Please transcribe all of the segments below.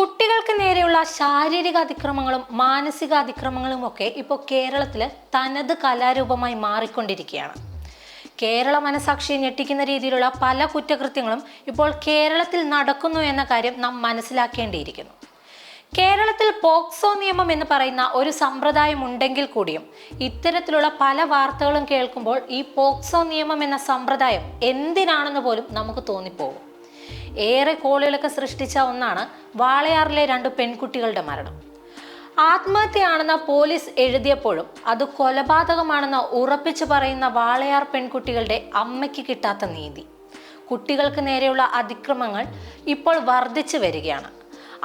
കുട്ടികൾക്ക് നേരെയുള്ള ശാരീരിക അതിക്രമങ്ങളും മാനസിക അതിക്രമങ്ങളും ഒക്കെ ഇപ്പോൾ കേരളത്തിൽ തനത് കലാരൂപമായി മാറിക്കൊണ്ടിരിക്കുകയാണ്. കേരള മനസാക്ഷിയെ ഞെട്ടിക്കുന്ന രീതിയിലുള്ള പല കുറ്റകൃത്യങ്ങളും ഇപ്പോൾ കേരളത്തിൽ നടക്കുന്നു എന്ന കാര്യം നാം മനസ്സിലാക്കേണ്ടിയിരിക്കുന്നു. കേരളത്തിൽ പോക്സോ നിയമം എന്ന് പറയുന്ന ഒരു സമ്പ്രദായം ഉണ്ടെങ്കിൽ കൂടിയും ഇത്തരത്തിലുള്ള പല വാർത്തകളും കേൾക്കുമ്പോൾ ഈ പോക്സോ നിയമം എന്ന സമ്പ്രദായം എന്തിനാണെന്ന് പോലും നമുക്ക് തോന്നിപ്പോകും. ഏറെ കോളുകളൊക്കെ സൃഷ്ടിച്ച ഒന്നാണ് വാളയാറിലെ രണ്ട് പെൺകുട്ടികളുടെ മരണം. ആത്മഹത്യയാണെന്ന പോലീസ് എഴുതിയപ്പോഴും അത് കൊലപാതകമാണെന്ന് ഉറപ്പിച്ചു പറയുന്ന വാളയാർ പെൺകുട്ടികളുടെ അമ്മയ്ക്ക് കിട്ടാത്ത നീതി. കുട്ടികൾക്ക് നേരെയുള്ള അതിക്രമങ്ങൾ ഇപ്പോൾ വർദ്ധിച്ചു വരികയാണ്.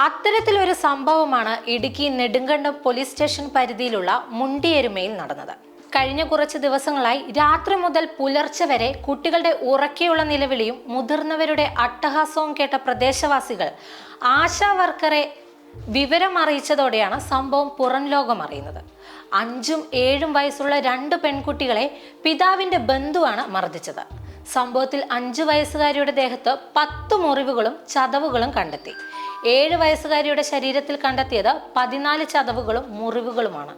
അത്തരത്തിലൊരു സംഭവമാണ് ഇടുക്കി നെടുങ്കണ്ടം പോലീസ് സ്റ്റേഷൻ പരിധിയിലുള്ള മുണ്ടിയെരുമയിൽ നടന്നത്. കഴിഞ്ഞ കുറച്ച് ദിവസങ്ങളായി രാത്രി മുതൽ പുലർച്ചെ വരെ കുട്ടികളുടെ ഉറക്കെയുള്ള നിലവിളിയും മുതിർന്നവരുടെ അട്ടഹാസവും കേട്ട പ്രദേശവാസികൾ ആശാ വർക്കറെ വിവരം അറിയിച്ചതോടെയാണ് സംഭവം പുറം ലോകം അറിയുന്നത്. അഞ്ചും ഏഴും വയസ്സുള്ള രണ്ട് പെൺകുട്ടികളെ പിതാവിന്റെ ബന്ധുവാണ് മർദ്ദിച്ചത്. സംഭവത്തിൽ അഞ്ചു വയസ്സുകാരിയുടെ ദേഹത്ത് പത്ത് മുറിവുകളും ചതവുകളും കണ്ടെത്തി. ഏഴ് വയസ്സുകാരിയുടെ ശരീരത്തിൽ കണ്ടെത്തിയത് പതിനാല് ചതവുകളും മുറിവുകളുമാണ്.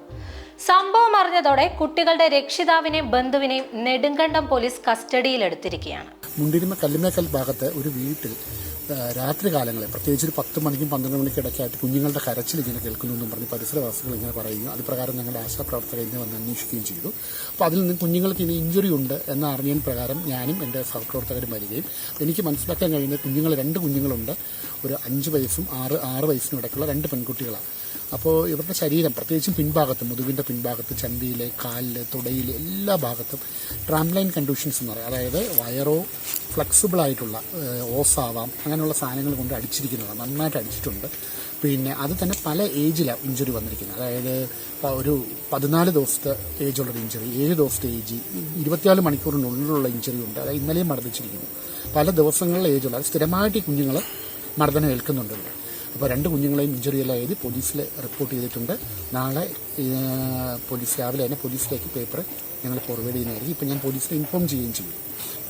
സംഭവം അറിഞ്ഞതോടെ കുട്ടികളുടെ രക്ഷിതാവിനെയും ബന്ധുവിനെയും നെടുങ്കണ്ടം പോലീസ് കസ്റ്റഡിയിലെടുത്തിരിക്കുകയാണ്. മുണ്ടിരുമ കല്ലുമേക്കൽ ഭാഗത്ത് ഒരു വീട്ടിൽ രാത്രി കാലങ്ങളിൽ പ്രത്യേകിച്ച് ഒരു പത്ത് മണിക്കും പന്ത്രണ്ട് മണിക്കും ഇടയ്ക്കായിട്ട് കുഞ്ഞുങ്ങളുടെ കരച്ചിൽ ഇങ്ങനെ കേൾക്കുന്നു എന്നും പറഞ്ഞ് പരിസരവാസികൾ ഇങ്ങനെ പറയുകയും അത് പ്രകാരം ഞങ്ങളുടെ ആശാപ്രവർത്തകർ ഇന്ന് വന്ന് അന്വേഷിക്കുകയും ചെയ്തു. അപ്പോൾ അതിൽ നിന്ന് കുഞ്ഞുങ്ങൾക്ക് ഇനി ഇഞ്ചുറി ഉണ്ട് എന്ന അറിഞ്ഞതിന് പ്രകാരം ഞാനും എന്റെ സഹപ്രവർത്തകരും വരികയും എനിക്ക് മനസ്സിലാക്കാൻ കഴിയുന്ന കുഞ്ഞുങ്ങൾ രണ്ട് കുഞ്ഞുങ്ങളുണ്ട്. ഒരു അഞ്ച് വയസ്സും ആറ് ആറ് വയസ്സിനും ഇടയ്ക്കുള്ള രണ്ട് പെൺകുട്ടികളാണ്. അപ്പോൾ ഇവരുടെ ശരീരം പ്രത്യേകിച്ചും പിൻഭാഗത്ത് മുതുകിന്റെ പിൻഭാഗത്ത് ചന്തിയിൽ കാലിൽ തുടയിൽ എല്ലാ ഭാഗത്തും ട്രാംലൈൻ കണ്ടീഷൻസ് എന്ന് പറയും. അതായത് വയറോ ഫ്ലെക്സിബിൾ ആയിട്ടുള്ള ഓസാവാം ഓസാവാം അങ്ങനെയുള്ള സാധനങ്ങൾ കൊണ്ട് അടിച്ചിരിക്കുന്നത്. നന്നായിട്ട് അടിച്ചിട്ടുണ്ട്. പിന്നെ അത് തന്നെ പല ഏജിലാണ് ഇഞ്ചുറി വന്നിരിക്കുന്നത്. അതായത് ഒരു പതിനാല് ദിവസത്തെ ഏജുള്ളൊരു ഇഞ്ചുറി ഏഴ് ദിവസത്തെ ഏജ് ഇരുപത്തിനാല് മണിക്കൂറിനുള്ളിലുള്ള ഇഞ്ചുറി ഉണ്ട്. അതായത് ഇന്നലെയും മർദ്ദിച്ചിരിക്കുന്നു. പല ദിവസങ്ങളിലെ ഏജുള്ള അത് സ്ഥിരമായിട്ട് ഈ കുഞ്ഞുങ്ങൾ മർദ്ദനം ഏൽക്കുന്നുണ്ട്. അപ്പോൾ രണ്ട് കുഞ്ഞുങ്ങളെയും ഇഞ്ചുറി എല്ലാം എഴുതി പോലീസിൽ റിപ്പോർട്ട് ചെയ്തിട്ടുണ്ട്. നാളെ പോലീസ് രാവിലെ തന്നെ പോലീസിലേക്ക് പേപ്പർ ഞങ്ങൾ ഫോർവേഡ് ചെയ്യുന്നതായിരിക്കും. ഇപ്പം ഞാൻ പോലീസിനെ ഇൻഫോം ചെയ്യുകയും ചെയ്യും.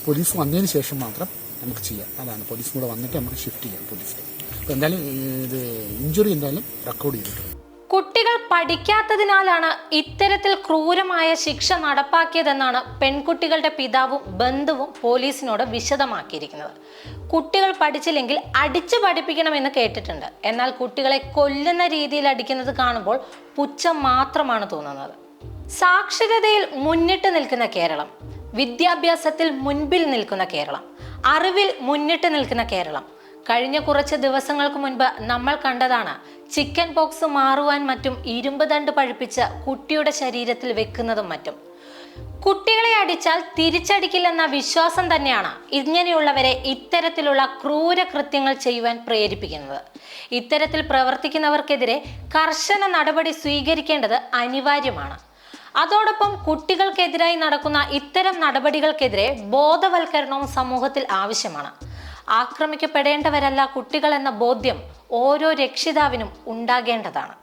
പോലീസ് വന്നതിന് ശേഷം മാത്രം നമുക്ക് ചെയ്യാം. അതാണ്. പോലീസും കൂടെ വന്നിട്ട് നമുക്ക് ഷിഫ്റ്റ് ചെയ്യാം പോലീസിൽ അപ്പോൾ എന്തായാലും ഇത് ഇഞ്ചുറി എന്തായാലും റെക്കോർഡ് ചെയ്തിട്ടുണ്ട്. കുട്ടികൾ പഠിക്കാത്തതിനാലാണ് ഇത്തരത്തിൽ ക്രൂരമായ ശിക്ഷ നടപ്പാക്കിയതെന്നാണ് പെൺകുട്ടികളുടെ പിതാവും ബന്ധുവും പോലീസിനോട് വിശദമാക്കിയിരിക്കുന്നത്. കുട്ടികൾ പഠിച്ചില്ലെങ്കിൽ അടിച്ചു പഠിപ്പിക്കണമെന്ന് കേട്ടിട്ടുണ്ട്. എന്നാൽ കുട്ടികളെ കൊല്ലുന്ന രീതിയിൽ അടിക്കുന്നത് കാണുമ്പോൾ പുച്ഛം മാത്രമാണ് തോന്നുന്നത്. സാക്ഷരതയിൽ മുന്നിട്ട് നിൽക്കുന്ന കേരളം വിദ്യാഭ്യാസത്തിൽ മുൻപിൽ നിൽക്കുന്ന കേരളം അറിവിൽ മുന്നിട്ട് നിൽക്കുന്ന കേരളം. കഴിഞ്ഞ കുറച്ച് ദിവസങ്ങൾക്ക് മുൻപ് നമ്മൾ കണ്ടതാണ് ചിക്കൻ പോക്സ് മാറുവാൻ മറ്റും ഇരുമ്പ് ദണ്ട് പഴുപ്പിച്ച് കുട്ടിയുടെ ശരീരത്തിൽ വെക്കുന്നതും മറ്റും. കുട്ടികളെ അടിച്ചാൽ തിരിച്ചടിക്കില്ലെന്ന വിശ്വാസം തന്നെയാണ് ഇങ്ങനെയുള്ളവരെ ഇത്തരത്തിലുള്ള ക്രൂര കൃത്യങ്ങൾ ചെയ്യുവാൻ പ്രേരിപ്പിക്കുന്നത്. ഇത്തരത്തിൽ പ്രവർത്തിക്കുന്നവർക്കെതിരെ കർശന നടപടി സ്വീകരിക്കേണ്ടത് അനിവാര്യമാണ്. അതോടൊപ്പം കുട്ടികൾക്കെതിരായി നടക്കുന്ന ഇത്തരം നടപടികൾക്കെതിരെ ബോധവൽക്കരണവും സമൂഹത്തിൽ ആവശ്യമാണ്. ആക്രമിക്കപ്പെടേണ്ടവരല്ല കുട്ടികൾ എന്ന ബോധ്യം ഓരോ രക്ഷിതാവിനും ഉണ്ടാകേണ്ടതാണ്.